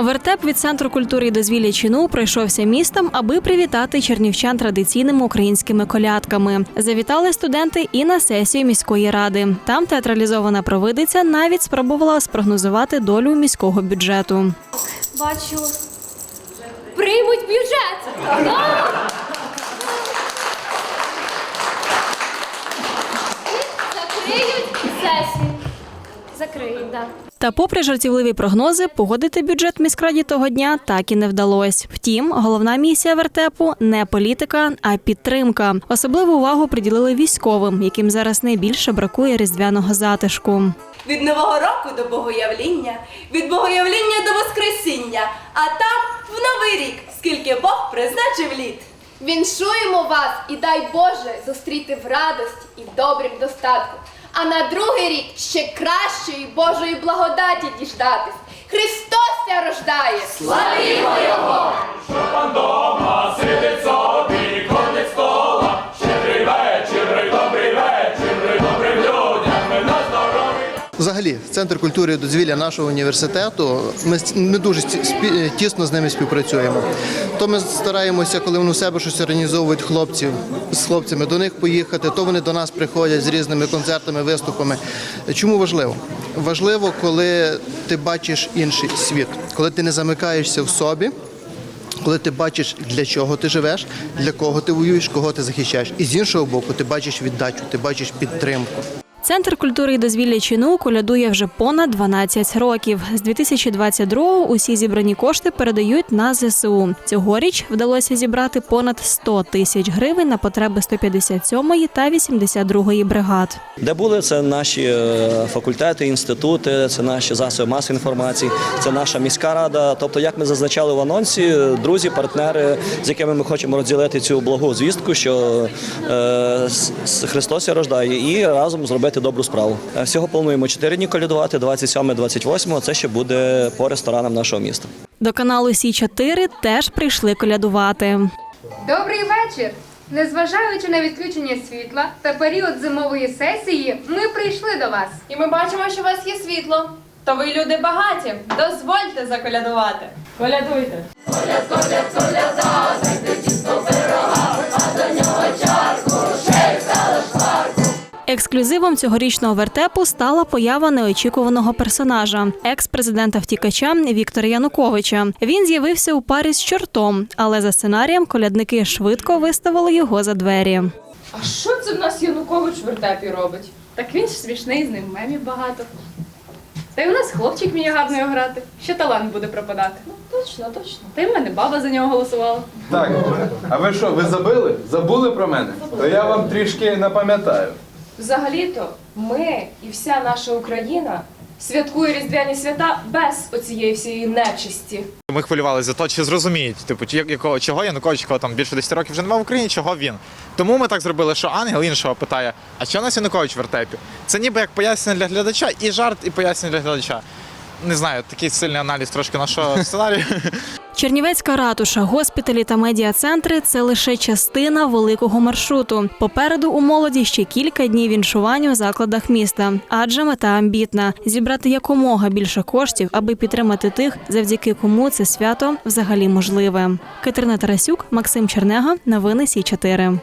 Вертеп від центру культури і дозвілля чину пройшовся містом, аби привітати чернівчан традиційними українськими колядками. Завітали студенти і на сесію міської ради. Там театралізована провидиця навіть спробувала спрогнозувати долю міського бюджету. Бачу. Приймуть бюджет. Закриють сесію. Закриють, так. Та, попри жартівливі прогнози, погодити бюджет міськраді того дня так і не вдалось. Втім, головна місія вертепу не політика, а підтримка. Особливу увагу приділили військовим, яким зараз найбільше бракує різдвяного затишку. Від нового року до богоявління, від богоявління до Воскресіння, а там в новий рік, скільки Бог призначив літ. Віншуємо вас і дай Боже зустріти в радості і в добрім достатку. А на другий рік ще кращої Божої благодаті діждатись. Христос рождає! Славімо Взагалі, центр культури і дозвілля нашого університету. Ми не дуже сті- тісно з ними співпрацюємо. То ми стараємося, коли вони у себе щось організовують хлопців з хлопцями, до них поїхати. То вони до нас приходять з різними концертами, виступами. Чому важливо? Важливо, коли ти бачиш інший світ, коли ти не замикаєшся в собі. Коли ти бачиш, для чого ти живеш, для кого ти воюєш, кого ти захищаєш, і з іншого боку, ти бачиш віддачу, ти бачиш підтримку. Центр культури і дозвілля чину колядує вже понад 12 років. З 2022-го усі зібрані кошти передають на ЗСУ. Цьогоріч вдалося зібрати понад 100 тисяч гривень на потреби 157-ї та 82-ї бригад. Де були це наші е, факультети, інститути, це наші засоби масової інформації, це наша міська рада. Тобто, як ми зазначали в анонсі, друзі, партнери, з якими ми хочемо розділити цю благу звістку, що е, Христос рождає, і разом зробити добру справу. Е, Всього плануємо 4 дні колядувати, 27-28, Це ще буде по ресторанам нашого міста. До каналу Сі 4 теж прийшли колядувати. Добрий вечір! Незважаючи на відключення світла та період зимової сесії, ми прийшли до вас. І ми бачимо, що у вас є світло. То ви люди багаті. Дозвольте заколядувати. Колядуйте. Ексклюзивом цьогорічного вертепу стала поява неочікуваного персонажа екс-президента втікача Віктора Януковича. Він з'явився у парі з чортом, але за сценарієм колядники швидко виставили його за двері. А що це в нас Янукович в вертепі робить? Так він ж смішний, з ним мемів багато. Та й у нас хлопчик вміє гарно його грати. Ще талант буде пропадати. Ну Точно, точно. Та й в мене баба за нього голосувала. Так, а ви що, ви забили? Забули про мене? То я вам трішки напам'ятаю. Взагалі-то ми і вся наша Україна святкує різдвяні свята без оцієї всієї нечисті. Ми хвилювалися за те, чи зрозуміють, типу, чи якого чого Янукович, якого там більше 10 років вже немає в Україні, чого він. Тому ми так зробили, що ангел іншого питає: а що у нас Янукович в вертепі? Це ніби як пояснення для глядача, і жарт, і пояснення для глядача. Не знаю, такий сильний аналіз трошки нашого сценарію. Чернівецька ратуша, госпіталі та медіа-центри це лише частина великого маршруту. Попереду у молоді ще кілька днів віншувань у закладах міста, адже мета амбітна зібрати якомога більше коштів, аби підтримати тих, завдяки кому це свято взагалі можливе. Катерина Тарасюк, Максим Чернега, новини Сі 4